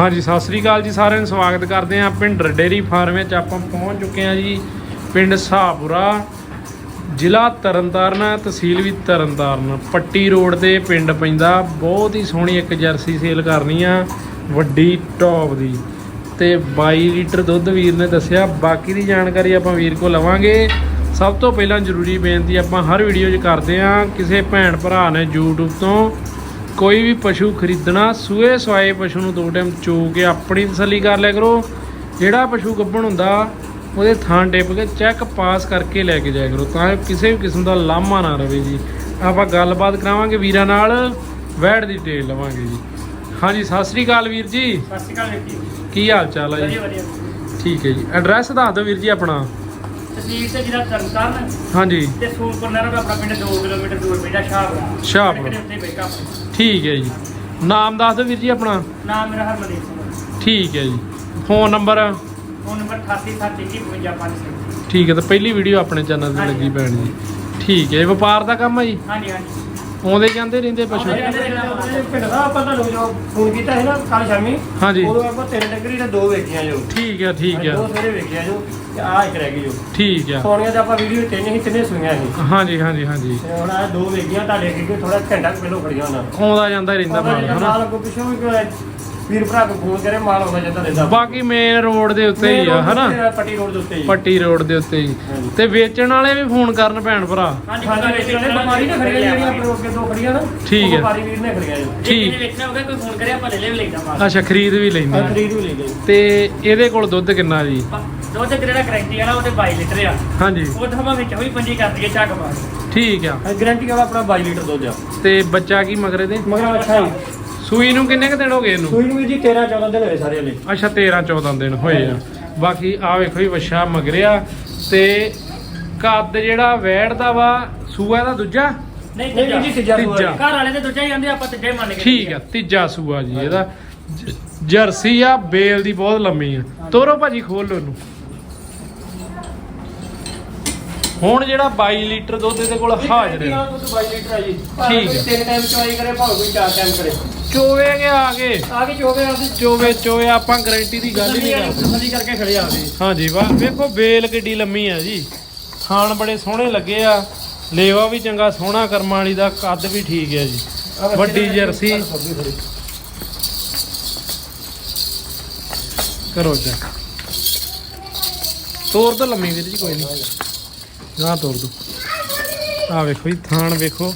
ਹਾਂਜੀ, ਸਤਿ ਸ੍ਰੀ ਅਕਾਲ ਜੀ, ਸਾਰਿਆਂ ਨੂੰ ਸਵਾਗਤ ਕਰਦੇ ਹਾਂ ਪਿੰਡ ਡੇਰੀ ਫਾਰਮ ਵਿੱਚ। ਆਪਾਂ ਪਹੁੰਚ ਚੁੱਕੇ ਹਾਂ ਜੀ ਪਿੰਡ ਸਾਹਪੁਰਾ, ਜ਼ਿਲ੍ਹਾ ਤਰਨਤਾਰਨ, ਤਹਿਸੀਲ ਵੀ ਤਰਨਤਾਰਨ। ਪੱਟੀ ਰੋਡ ਤੇ ਪਿੰਡ ਪੈਂਦਾ, ਬਹੁਤ ਹੀ ਸੋਹਣੀ ਇੱਕ ਜਰਸੀ ਸੇਲ ਕਰਨੀ ਆ, ਵੱਡੀ ਟੌਪ ਦੀ। ਤੇ 22 ਲੀਟਰ ਦੁੱਧ ਵੀਰ ਨੇ ਦੱਸਿਆ, ਬਾਕੀ ਦੀ ਜਾਣਕਾਰੀ ਆਪਾਂ ਵੀਰ ਕੋਲ ਲਵਾਂਗੇ। ਸਭ ਤੋਂ ਪਹਿਲਾਂ ਜ਼ਰੂਰੀ ਬੇਨਤੀ ਆਪਾਂ ਹਰ ਵੀਡੀਓ 'ਚ ਕਰਦੇ ਹਾਂ, ਕਿਸੇ ਭੈਣ ਭਰਾ ਨੇ YouTube ਤੋਂ ਕੋਈ ਵੀ ਪਸ਼ੂ ਖਰੀਦਣਾ ਸੂਏ ਸਵਾਏ ਪਸ਼ੂ ਨੂੰ ਦੋ ਟਾਈਮ ਚੋ ਕੇ ਆਪਣੀ ਤਸੱਲੀ ਕਰ ਲਿਆ ਕਰੋ। ਜਿਹੜਾ ਪਸ਼ੂ ਗੱਭਣ ਹੁੰਦਾ ਉਹਦੇ ਥਾਂ ਟਿਪ ਕੇ ਚੈੱਕ ਪਾਸ ਕਰਕੇ ਲੈ ਕੇ ਜਾਇਆ ਕਰੋ। ਤਾਂ ਕਿਸੇ ਵੀ ਕਿਸਮ ਦਾ ਲਾਮਾ ਨਾ ਰਵੇ ਜੀ। ਆਪਾਂ ਗੱਲਬਾਤ ਕਰਾਵਾਂਗੇ ਵੀਰਾਂ ਨਾਲ ਵੈੜ ਦੀ ਟੇਲ ਲਵਾਂਗੇ ਜੀ। ਹਾਂਜੀ ਸਤਿ ਸ੍ਰੀ ਅਕਾਲ ਵੀਰ ਜੀ। ਸਤਿ ਸ਼੍ਰੀ ਅਕਾਲ ਜੀ। ਕੀ ਹਾਲ ਚਾਲ ਹੈ ਜੀ? ਵਧੀਆ ਵਧੀਆ। ਠੀਕ ਹੈ ਜੀ। ਐਡਰੈਸ ਦੱਸ ਦਿਓ ਵੀਰ ਜੀ ਆਪਣਾ। ਤਸਵੀਰ ਤੇ ਜਿਹੜਾ ਤਰਨਤਾਰਨ ਹਾਂਜੀ। ਤੇ ਸੂਰਪੁਰ ਨਹਿਰ ਦਾ ਆਪਣਾ ਪਿੰਡ 2 ਕਿਲੋਮੀਟਰ ਦੂਰ ਪੈਂਦਾ ਸ਼ਾਹਪੁਰਾ। ਸ਼ਾਹਪੁਰਾ। ਸੜਕ ਦੇ ਉੱਤੇ ਬੈਠਾ ਆਪਣਾ। ਠੀਕ ਹੈ ਜੀ। ਨਾਮ ਦੱਸ ਦਿਓ ਵੀਰ ਜੀ ਆਪਣਾ। ਨਾਮ ਮੇਰਾ ਹਰਮਨਦੀਪ ਸਿੰਘ ਠੀਕ ਹੈ ਜੀ। Phone number? ਫੋਨ ਨੰਬਰ 88712555 ਠੀਕ ਹੈ ਤਾਂ ਪਹਿਲੀ ਵੀਡੀਓ ਆਪਣੇ ਚੈਨਲ ਤੇ ਲੱਗੀ ਭੈਣ ਜੀ। ਠੀਕ ਹੈ ਇਹ ਵਪਾਰ ਦਾ ਕੰਮ ਹੈ ਜੀ? ਹਾਂਜੀ ਹਾਂਜੀ। ਆਉਂਦੇ ਜਾਂਦੇ ਰਹਿੰਦੇ ਪਸ਼ੂ? ਪਿੰਡ ਦਾ ਆਪਾਂ ਤੁਹਾਨੂੰ ਜੋ ਫੋਨ ਕੀਤਾ ਸੀ ਨਾ ਕੱਲ ਸ਼ਾਮੀ ਹਾਂਜੀ। ਉਦੋਂ ਆਪਾਂ ਤਿੰਨ ਡੰਗਰੀ ਤੇ ਦੋ ਵੇਖੀਆਂ ਜੋ। ਠੀਕ ਹੈ ਠੀਕ ਦੋ ਹੈ ਸਵੇਰੇ ਵੇਖੀਆਂ ਜੋ। ਆਹ ਇੱਕ ਰਹਿ ਗਈ ਜੋ। ਠੀਕ ਹੈ ਸੋਨੀਆ ਤੇ ਆਪਾਂ ਵੀਡੀਓ ਤਿੰਨ ਹੀ ਤਿੰਨੇ ਸੁਈਆਂ ਸੀ। ਹਾਂਜੀ ਹਾਂਜੀ ਹਾਂਜੀ। ਤੇ ਹੁਣ ਆ ਦੋ ਵੇਖੀਆਂ ਤੁਹਾਡੇ ਅੱਗੇ ਥੋੜਾ ਘੰਟਾ ਕੁ ਪਹਿਲਾਂ ਖੜੀਆਂ ਉਹਨਾਂ ਆਉਂਦਾ ਜਾਂਦਾ ਹੀ ਰਹਿੰਦਾ ਮਾਲ ਹਨਾ? ਨਾਲ ਕੋ ਪਿੱਛੋਂ ਵੀ ਕੋਈ ਵੀਰ ਭਰਾ ਕੋ ਫੋਨ ਕਰੇ ਮਾਲ ਆਉਂਦਾ ਜਾਂਦਾ ਰਹਿੰਦਾ। ਬਾਕੀ ਮੇਨ ਰੋਡ ਦੇ ਉੱਤੇ ਹੀ ਆ ਹਨਾ? ਪੱਟੀ ਰੋਡ ਦੇ ਉੱਤੇ ਹੀ। ਪੱਟੀ ਰੋਡ ਦੇ ਉੱਤੇ ਹੀ। ਹਾਂਜੀ। ਤੇ ਵੇਚਣ ਵਾਲੇ ਵੀ ਫੋਨ ਕਰਨ ਭੈਣ ਭਰਾ। ਹਾਂਜੀ ਹਾਂਜੀ ਵੇਚਣ ਵਾਲੇ ਵਪਾਰੀ ਨੇ ਖੜੀਆਂ ਜਿਹੜੀਆਂ ਆਪਣੇ ਅੱਗੇ ਦੋ ਖੜੀਆਂ ਨਾ ਠੀਕ ਉਹ ਹੈ। ਵਪਾਰੀ ਵੀਰ ਨੇ ਖੜੀਆਂ ਜੋ। ਠੀਕ। ਠੀਕ ਵੇਖਣਾ ਹੋਗਾ ਕੋਈ ਫੋਨ ਕਰਿਆ ਆਪਾਂ ਲੈ ਲੈ ਵੀ ਲੈਂਦਾ ਮਾਲ। ਅੱਛਾ ਖਰੀਦ ਵੀ ਲੈਂਦੇ ਆ। ਖਰੀਦ ਵੀ ਲੈ ਗਏ ਤੇ ਇਹਦੇ ਕੋਲ ਦੁੱਧ ਕਿੰਨਾ ਜੀ? ਦੁੱਧ ਜਿਹੜਾ ਗਰੰਟੀ ਵਾਲਾ ਉਹਦੇ 22 ਲੀਟਰ ਆ। ਹਾਂਜੀ। ਉਹ ਤਾਂ ਆਪਾਂ ਵਿੱਚ ਵੀ ਪੰਜੀ ਕਰ ਦਈਏ ਝੱਕ ਮਾਰ ਠੀਕ ਆ। ਗਾਰੰਟੀ ਵਾਲਾ ਆਪਣਾ 22 ਲੀਟਰ ਦੁੱਧ ਆ। ਤੇ ਬੱਚਾ ਕੀ ਮਗਰੇ ਦੇ? ਮਗਰ ਅੱਛਾ। ਹੀ ਸੂਈ ਨੂੰ ਕਿੰਨੇ ਕ ਦਿਨ ਹੋ ਗਏ ਇਹਨੂੰ? ਸੂਈ ਨੂੰ ਵੀ ਜੀ 13 14 ਦਿਨ ਹੋਏ ਸਾਰੇ ਵਾਲੇ ਅੱਛਾ 13 14 ਦਿਨ ਹੋਏ ਆ। ਬਾਕੀ ਆ ਵੇਖੋ ਜੀ ਵਛਾ ਮਗਰਿਆ। ਤੇ ਕੱਦ ਜਿਹੜਾ ਵੈੜ ਦਾ ਵਾ ਸੂਆ ਦਾ ਦੂਜਾ? ਨਹੀਂ ਨਹੀਂ ਨਹੀਂ ਜੀ ਤੀਜਾ। ਤੀਜਾ ਸੂਆ। ਤੀਜਾ। ਜੀ। ਘਰ ਵਾਲੇ ਤੇ ਦੂਜਾ ਹੀ ਆਂਦੇ ਆਪਾਂ ਤੀਜਾ ਹੀ ਮੰਨ ਕੇ ਠੀਕ ਆ ਤੀਜਾ ਸੂਆ ਜੀ ਇਹਦਾ। ਜਰਸੀ ਆ ਬੇਲ ਦੀ ਬਹੁਤ ਲੰਮੀ ਆ। ਤੋਰੋ ਭਾਜੀ ਖੋਲ ਲੋ ਇਹਨੂੰ। ਹੁਣ ਜਿਹੜਾ 22 ਲੀਟਰ ਦੁੱਧ ਇਹਦੇ ਕੋਲ ਹਾਜ਼ਰ ਹੈ। ਦੁੱਧ 22 ਲੀਟਰ ਹੈ ਜੀ। ਠੀਕ ਹੈ। ਕੋਈ ਤਿੰਨ ਟਾਈਮ ਚਵਾਈ ਕਰੇ ਭਾਵੇਂ ਕੋਈ ਚਾਰ ਟਾਈਮ ਕਰੇ। ਚੋਵੇ ਕੇ ਆ ਗਏ ਆ ਕੇ ਚੋਵੇ ਆਪਦੀ ਚੋਵੇ ਚੋਵੇ ਆਪਾਂ ਗਾਰੰਟੀ ਦੀ ਗੱਲ ਹੀ ਨਹੀਂ ਕਰਦੇ। ਤਸੱਲੀ ਕਰਕੇ ਖੜੇ ਆਵੇ ਹਾਂਜੀ ਵਾਹ ਵੇਖੋ ਬੇਲ ਕਿੱਡੀ ਲੰਮੀ ਆ ਜੀ। ਖਾਣ ਬੜੇ ਸੋਹਣੇ ਲੱਗੇ ਆ। ਲੇਵਾ ਵੀ ਚੰਗਾ ਸੋਹਣਾ ਕਰਮਾਂ ਵਾਲੀ ਦਾ ਕੱਦ ਵੀ ਠੀਕ ਹੈ ਜੀ। ਵੱਡੀ ਜਰਸੀ। ਕਰੋ ਚੈੱਕ ਤੋਰ ਦੋ ਲੰਮੀ ਵੀਰ ਜੀ ਕੋਈ ਨਹੀਂ। ਨਾ ਤੋਰ ਦੋ। ਆ ਵੇਖੋ ਜੀ ਥਾਣ ਵੇਖੋ।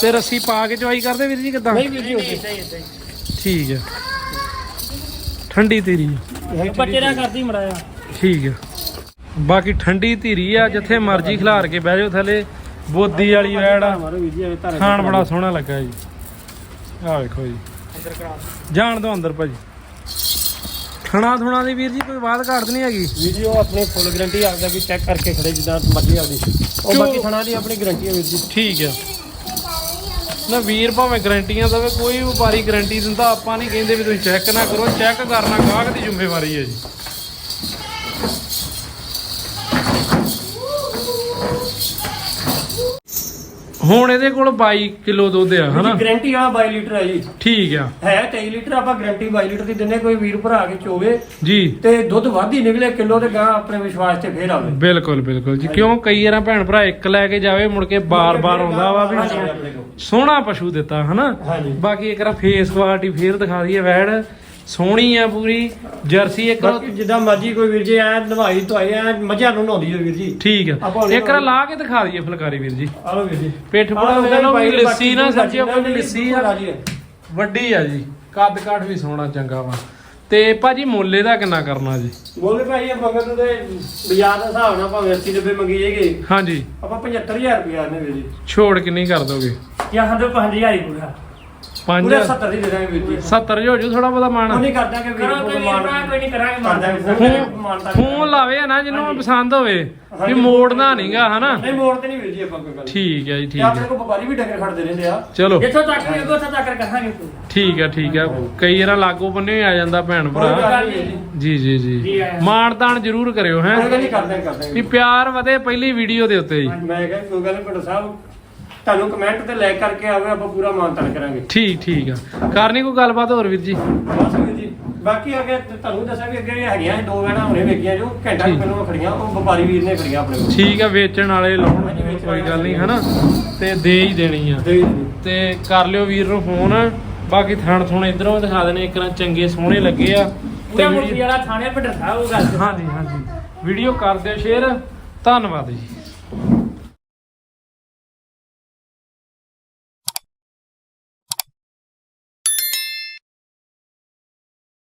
ਤੇ ਰੱਸੀ ਪਾ ਕੇ ਚਵਾਈ ਕਰਦੇ ਵੀਰ ਜੀ ਕਿਦਾਂ? ਨਹੀਂ ਵੀਰ ਜੀ ਸਹੀ ਠੀਕ ਹੈ ਠੰਡੀ ਤੇਰੀ ਬੱਚੇ ਦਾ ਕਰਦੀ ਮੜਾਇਆ ਠੀਕ ਹੈ ਬਾਕੀ ਠੰਡੀ ਧੀਰੀ ਆ ਜਿੱਥੇ ਮਰਜ਼ੀ ਖਿਲਾਰ ਕੇ ਬਹਿ ਜਾਓ ਥੱਲੇ। ਬੋਦੀ ਵਾਲੀ ਵੈੜ ਆ। ਖਾਣ ਬੜਾ ਸੋਹਣਾ ਲੱਗਾ ਜੀ। ਆ ਵੇਖੋ ਜੀ। ਅੰਦਰ ਕਰਾ ਜਾਣ ਦੋ ਅੰਦਰ ਭਾਜੀ। ਥਣਾ ਥੁਣਾ ਦੀ ਵੀਰ ਜੀ ਕੋਈ ਬਾਤ ਘਾਟ ਨਹੀਂ ਹੈਗੀ? ਵੀਰ ਜੀ ਉਹ ਆਪਣੇ ਫੁੱਲ ਗਾਰੰਟੀ ਆਪਦਾ ਵੀ ਚੈੱਕ ਕਰਕੇ ਖੜੇ ਜਿੱਦਾਂ ਮਰਜ਼ੀ ਆਪਦੀ। ਉਹ ਕਿਉਂ? ਬਾਕੀ ਥਣਾ ਦੀ ਆਪਣੀ ਗਾਰੰਟੀ ਹੈ ਵੀਰ ਜੀ। ਠੀਕ ਹੈ। ਨਾ ਵੀਰ ਭਾਵੇਂ ਗਰੰਟੀਆਂ ਦੇਵੇ ਕੋਈ ਵਪਾਰੀ ਗਰੰਟੀ ਦਿੰਦਾ ਆਪਾਂ ਨਹੀਂ ਕਹਿੰਦੇ ਵੀ ਤੁਸੀਂ ਚੈੱਕ ਨਾ ਕਰੋ ਚੈੱਕ ਕਰਨਾ ਗਾਹਕ ਦੀ ਜ਼ਿੰਮੇਵਾਰੀ ਹੈ ਜੀ। ਹੁਣ ਇਹਦੇ ਕੋਲ 22 ਕਿਲੋ ਦੁੱਧ ਆ ਹਨਾ? ਗਾਰੰਟੀ ਵਾਲਾ 22 ਲੀਟਰ ਹੈ ਜੀ। ਠੀਕ ਆ। ਹੈ 23 ਲੀਟਰ ਆਪਾਂ ਗਾਰੰਟੀ 22 ਲੀਟਰ ਦੀ ਦਿੰਦੇ ਕੋਈ ਵੀਰ ਭਰਾ ਕੇ ਚੋਵੇ। ਜੀ। ਤੇ ਦੁੱਧ ਵੱਧ ਹੀ ਨਿਕਲੇ ਕਿਲੋ ਤੇ ਗਾਂ ਆਪਣੇ ਵਿਸ਼ਵਾਸ ਤੇ ਫੇਰ ਆਵੇ। ਬਿਲਕੁਲ ਬਿਲਕੁਲ ਜੀ। ਕਿਉਂ? ਕਈ ਵਾਰਾਂ ਭੈਣ ਭਰਾ ਇੱਕ ਲੈ ਕੇ ਜਾਵੇ ਮੁੜ ਕੇ ਬਾਰ-ਬਾਰ ਆਉਂਦਾ ਵਾ ਵੀ। ਸੋਹਣਾ ਪਸ਼ੂ ਦਿੱਤਾ ਹਨਾ? ਬਾਕੀ ਇੱਕ ਰਾ ਫੇਸ ਕੁਆਲਿਟੀ ਫੇਰ ਦਿਖਾ ਦਈਏ ਵੈੜ। ਸੋਹਣੀ ਆ ਪੂਰੀ ਜਰਸੀ ਇੱਕ ਬਾਕੀ ਜਿੱਦਾਂ ਮਰਜ਼ੀ ਕੋਈ ਵੀਰ ਜੀ ਐ ਨਵਾਈ ਧਵਾਈ ਐ ਮੱਝਾਂ ਨੂੰ ਨਹਾਉਂਦੀ ਹੈ ਵੀਰ ਜੀ। ਠੀਕ ਆਪਾਂ ਆ ਇੱਕ ਰਾ ਲਾ ਕੇ ਦਿਖਾ ਦਈਏ ਫੁਲਕਾਰੀ ਵੀਰ ਜੀ। ਆ ਲਓ ਵੀਰ ਜੀ। ਪਿੱਠ ਆਹ ਵੇਖ ਲਓ ਵੀ ਲੱਸੀ ਨਾ ਸੱਚੀ ਕੋਈ ਲੱਸੀ ਆ। ਰਾਜੀ ਹੈ। ਵੱਡੀ ਆ ਜੀ। ਕੱਦ ਕਾਠ ਵੀ ਸੋਹਣਾ ਚੰਗਾ ਵਾ। ਤੇ ਭਾਜੀ ਮੁੱਲ ਇਹਦਾ ਕਿੰਨਾ ਕਰਨਾ ਜੀ? ਬੋਲੇ ਭਾਈ ਇਹ ਮੰਗਤ ਦੇ ਬਾਜ਼ਾਰ ਦੇ ਹਿਸਾਬ ਨਾਲ ਭਾਵੇਂ 80 90 ਮੰਗੀ ਜਾਏਗੀ ਹਾਂਜੀ। ਆਪਾਂ 75000 ਰੁਪਇਆ ਨੇ ਵੀਰ ਜੀ ਛੋੜ ਕਿੰਨੀ ਕਰ ਦੋਗੇ? ਜਾਂ ਹੰਦੇ 5000 ਹੀ ਪੂਰਾ। ਪੰਜ ਪੂਰੇ 70 ਦੀ ਦੇ ਦਾਂਗੇ ਵੀਰ ਜੀ। 70 ਜੋ ਜੂ ਥੋੜਾ ਬਹੁਤਾ ਮਾਣ। ਉਹ ਨਹੀਂ ਕਰਦਾ ਕਿ ਵੀਰ ਕਰੋ ਕੋਈ ਨਹੀਂ ਮਾਨ ਕੋਈ ਨਹੀਂ ਕਰਾਂਗੇ ਕਰਦਾ ਮਾਰਦਾ ਮਾਨਤਾ ਫੋਨ ਲਾਵੇ ਨਾ ਜਿਹਨੂੰ। ਪਸੰਦ ਹੋਵੇ ਵੀ। ਮੋੜਨਾ ਨਹੀਂਗਾ ਹਨਾ? ਨਹੀਂ ਮੋੜ ਤੇ ਨਹੀਂ ਵੀਰ ਜੀ ਆਪਾਂ ਕੋਈ ਗੱਲ। ਠੀਕ ਹੈ ਜੀ ਤੇ ਠੀਕ ਆਪਣੇ ਹੈ। ਕੋਲ ਵਪਾਰੀ ਵੀ ਡੰਗਰ ਖੜਦੇ ਰਹਿੰਦੇ ਆ। ਚਲੋ। ਜਿੱਥੋਂ ਤੱਕ ਵੀ ਅੱਗੋਂ ਉੱਥੋਂ ਤੱਕ ਕਰਾਂਗੇ ਕੋਈ। ਠੀਕ ਹੈ ਠੀਕ ਹੈ। ਕਈ ਵਾਰ ਲਾਗੋ ਬੰਨੇ ਵੀ ਆ ਜਾਂਦਾ ਭੈਣ ਕੋਈ ਭਰਾ ਗੱਲ ਨਹੀਂ ਜੀ। ਜੀ ਜੀ ਜੀ। ਜੀ ਆਇਆ। ਜ਼ਰੂਰ ਕਰਿਓ ਹੈ? ਕੋਈ ਗੱਲ ਨਹੀਂ ਕਰਦੇ ਕਰਦੇ ਵੀ ਪਿਆਰ ਵਧੇ ਪਹਿਲੀ ਵੀਡੀਓ ਦੇ ਉੱਤੇ ਜੀ। ਮੈਂ ਕਿਹਾ ਕੋਈ ਗੱਲ ਨਹੀਂ ਪਿੰਡ ਸਾਹਿਬ ਤੁਹਾਨੂੰ ਕਮੈਂਟ ਤੇ ਲਾਈਕ ਕਰਕੇ ਆਵੇ ਆਪਾਂ ਪੂਰਾ ਮਾਨਤਾਨ ਕਰਾਂਗੇ। ਠੀਕ ਠੀਕ ਆ। ਕਰਨੀ ਕੋਈ ਗੱਲਬਾਤ ਹੋਰ ਵੀਰ ਜੀ? ਬਸ ਵੀਰ ਜੀ ਬਾਕੀ ਅੱਗੇ ਤੁਹਾਨੂੰ ਦੱਸਿਆ ਵੀ ਅੱਗੇ ਹੈਗੀਆਂ ਸੀ ਦੋ ਵੈਣਾ ਹੁਣੇ ਵੇਖੀਆਂ ਜੋ ਘੰਟਾ ਕੁ। ਪਹਿਲਾਂ ਖੜੀਆਂ ਉਹ ਵਪਾਰੀ ਵੀਰ ਨੇ ਖੜੀਆਂ ਆਪਣੇ ਕੋਲ। ਠੀਕ ਆ ਵੇਚਣ ਵਾਲੇ ਲਾਉਣ ਕੋਈ ਗੱਲ ਨਹੀਂ ਹਨਾ? ਤੇ ਦੇ ਹੀ ਦੇਣੀ ਆ। ਤੇ ਕਰ ਲਿਓ ਵੀਰ ਨੂੰ ਫੋਨ। ਬਾਕੀ ਥਣ ਥੁਣ ਇਧਰੋਂ ਦਿਖਾ ਦੇਣੇ ਇੱਕ ਨਾਲ ਚੰਗੇ ਸੋਹਣੇ ਲੱਗੇ ਆ। ਪੂਰਾ ਵੀਡੀਓ- ਮੁਰਗੀ ਵਾਲਾ ਥਾਣੇ ਸਾਹਿਬ ਉਹ ਗੱਲ। ਹਾਂਜੀ ਹਾਂਜੀ। ਵੀਡੀਓ ਕਰ ਦਿਓ ਸ਼ੇਅਰ। ਧੰਨਵਾਦ ਜੀ।